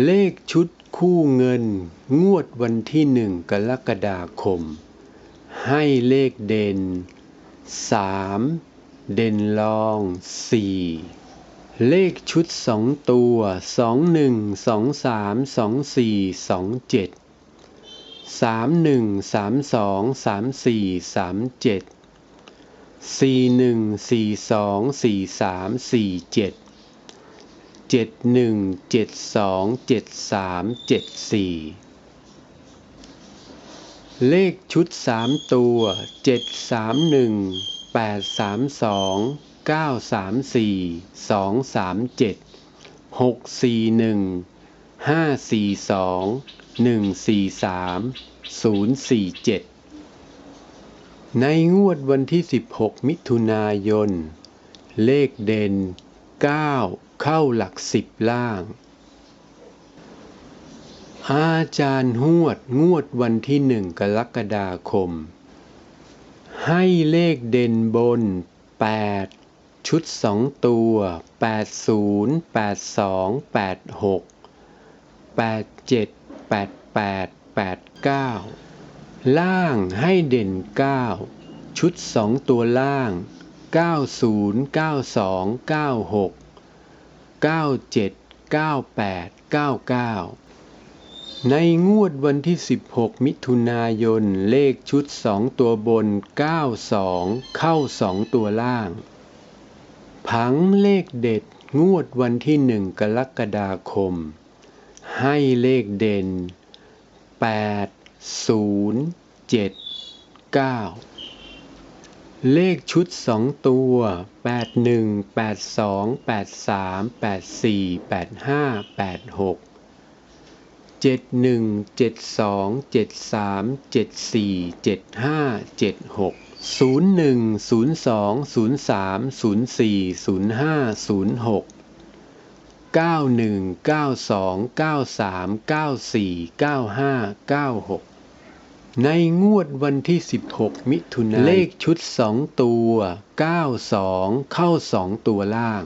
เลขชุดคู่เงิน งวดวันที่หนึ่งกรกฎาคม ให้เลขเด่นสามเด่นรองสี่เลขชุดสองตัวสองหนึ่งสองสามสองสี่สอง เจ็ดหนึ่งเจ็ดสองเจ็ดสามเจ็ดสี่เลขชุดสามตัวเจ็ดสามหนึ่งแปดสามสองเก้าสามสี่สองสามเจ็ดหกสี่หนึ่งห้าสี่สองหนึ่งสี่สามศูนย์สี่เจ็ดในงวดวันที่16มิถุนายน เลขเด่น9 เข้าหลักสิบล่าง อาจารย์หวดงวดวันที่หนึ่งกรกฎาคม ให้เลขเด่นบน 8 ชุดสองตัว 80 82 86 87 88 89 ล่างให้เด่น 9 ชุดสองตัวล่าง 90 92 96 97 98 99 ในงวดวันที่ 16 มิถุนายน เลขชุด 2 ตัวบน 92 เข้า 2 ตัวล่าง ผังเลขเด็ดงวดวันที่ 1 กรกฎาคม ให้เลขเด่น 8 0 7 9 เลขชุดสองตัว81 82 83 84 85 86 71 72 73 74 75 76 01 02 03 04 05 06 91 92 93 94 95 96 ในงวดวันที่ 16 มิถุนายน เลขชุด 2 ตัว 92 เข้า 2 ตัวล่าง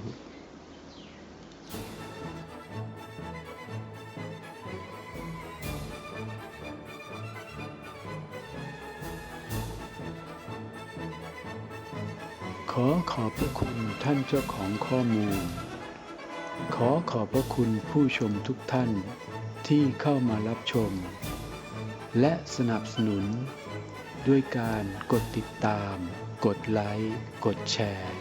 ขอขอบพระคุณท่านเจ้าของข้อมูล ขอขอบพระคุณผู้ชมทุกท่านที่เข้ามารับชม และสนับสนุน ด้วยการกดติดตาม กดไลค์ กดแชร์